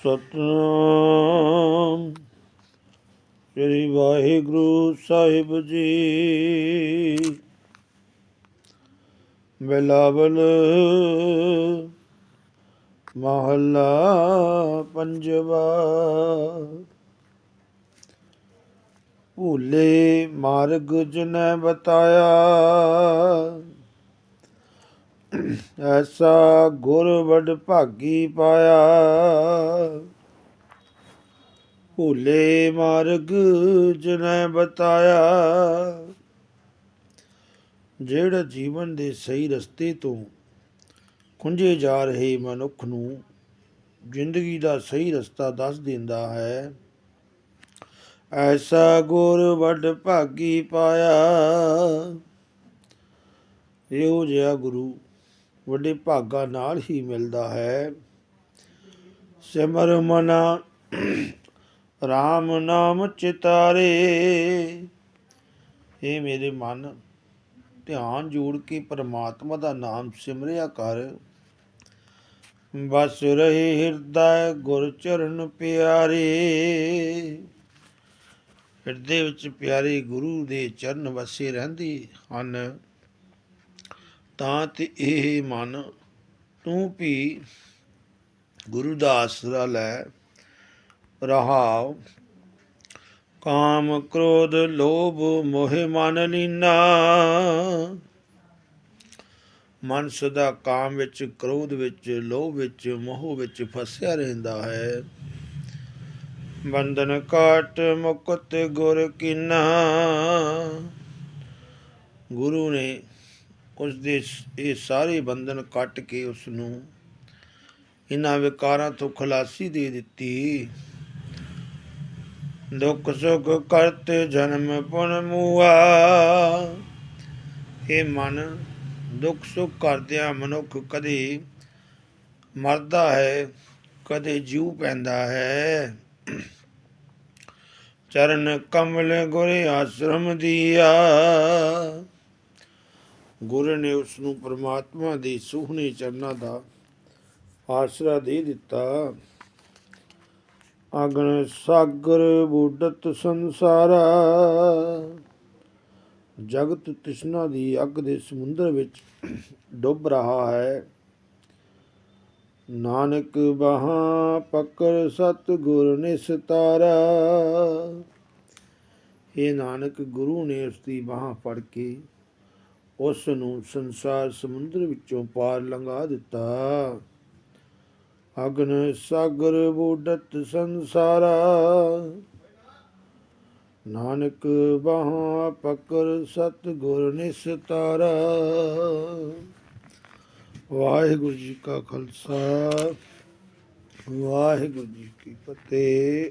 ਸਤਨਾਮ। ਸ੍ਰੀ ਵਾਹਿਗੁਰੂ ਸਾਹਿਬ ਜੀ। ਬਿਲਾਵਲ ਮਹੱਲਾ ਪੰਜਵਾ। ਭੂਲੇ ਮਾਰਗ ਜਨ ਬਤਾਇਆ। ਐਸਾ ਗੁਰ ਵਡ ਭਾਗੀ ਪਾਇਆ। ਭੂਲੇ ਮਾਰਗ ਜਿਨੈ ਬਤਾਇਆ। ਜਿਹੜਾ ਜੀਵਨ ਦੇ ਸਹੀ ਰਸਤੇ ਤੋਂ ਖੁੰਝੇ ਜਾ ਰਹੇ ਮਨੁੱਖ ਨੂੰ ਜ਼ਿੰਦਗੀ ਦਾ ਸਹੀ ਰਸਤਾ ਦੱਸ ਦਿੰਦਾ ਹੈ, ਐਸਾ ਗੁਰ ਵਡ ਭਾਗੀ ਪਾਇਆ। ਇਹੋ ਜਿਹਾ ਗੁਰੂ ਵੱਡੇ ਭਾਗਾ ਨਾਲ ਹੀ ਮਿਲਦਾ ਹੈ। ਸਿਮਰ ਮਨਾ RAM ਨਾਮ ਚਿਤਾਰੇ। ਇਹ ਮੇਰੇ ਮਨ, ਧਿਆਨ ਜੋੜ ਕੇ ਪਰਮਾਤਮਾ ਦਾ ਨਾਮ ਸਿਮਰਿਆ ਕਰ। ਬਸ ਰਹੇ ਹਿਰਦੈ ਗੁਰ ਚਰਨ ਪਿਆਰੇ। ਹਿਰਦੇ ਵਿੱਚ ਪਿਆਰੇ ਗੁਰੂ ਦੇ ਚਰਨ ਵਸੇ ਰਹਿੰਦੇ ਹਨ। ਤਾਂ ਤੇ ਇਹ ਮਨ ਤੂੰ ਵੀ ਗੁਰੂ ਦਾ ਆਸਰਾ ਲੈ ਰਹਾਉ। ਕਾਮ ਕ੍ਰੋਧ ਲੋਭ ਮੋਹ ਮਨ ਲੀਨਾ। ਮਨ ਸਦਾ ਕਾਮ ਵਿੱਚ, ਕ੍ਰੋਧ ਵਿੱਚ, ਲੋਭ ਵਿੱਚ, ਮੋਹ ਵਿੱਚ ਫਸਿਆ ਰਹਿੰਦਾ ਹੈ। ਬੰਧਨ ਕਾਟ ਮੁਕਤ ਗੁਰ ਕੀਨਾ ਗੁਰੂ ਨੇ ਉਸ ਦੇ ਸ- ਇਹ ਸਾਰੇ ਬੰਧਨ ਕੱਟ ਕੇ ਉਸ ਨੂੰ ਇਹਨਾਂ ਵਿਕਾਰਾਂ ਤੋਂ ਖਲਾਸੀ ਦੇ ਦਿੱਤੀ। ਦੁੱਖ ਸੁਖ ਕਰਤੇ ਜਨਮ ਪੁਨ ਮੂਆ। ਇਹ ਮਨ ਦੁੱਖ ਸੁਖ ਕਰਦਿਆਂ ਮਨੁੱਖ ਕਦੇ ਮਰਦਾ ਹੈ, ਕਦੇ ਜੀਉ ਪੈਂਦਾ ਹੈ। ਚਰਨ ਕਮਲ ਗੁਰ ਆਸ਼ਰਮ ਦੀਆ। ਗੁਰੂ ਨੇ ਉਸ ਨੂੰ ਪ੍ਰਮਾਤਮਾ ਦੇ ਸੁਹਣੇ ਚਰਨਾਂ ਦਾ ਆਸਰਾ ਦੇ ਦਿੱਤਾ। ਅਗਨ ਸਾਗਰ ਬੁੱਢਤ ਸੰਸਾਰਾ, ਜਗਤ ਤ੍ਰਿਸ਼ਨਾ ਦੀ ਅੱਗ ਦੇ ਸਮੁੰਦਰ ਵਿੱਚ ਡੁੱਬ ਰਹਾ ਹੈ। ਨਾਨਕ ਬਹਾ ਪਕੜ ਸਤ ਗੁਰ ਨਿਸਤਾਰਾ ਇਹ ਨਾਨਕ, ਗੁਰੂ ਨੇ ਉਸ ਦੀ ਬਾਹ ਫੜ ਕੇ ਉਸ ਨੂੰ ਸੰਸਾਰ ਸਮੁੰਦਰ ਵਿੱਚੋਂ ਪਾਰ ਲੰਘਾ ਦਿੱਤਾ। ਅਗਨ ਸਾਗਰ ਬੁੱਢਤ ਸੰਸਾਰਾ। ਨਾਨਕ ਬਾਹਾਂ ਪਕਰ ਸਤ ਗੁਰ ਨਿਸਤਾਰਾ। ਵਾਹਿਗੁਰੂ ਜੀ ਕਾ ਖਾਲਸਾ, ਵਾਹਿਗੁਰੂ ਜੀ ਕੀ ਫਤਿਹ।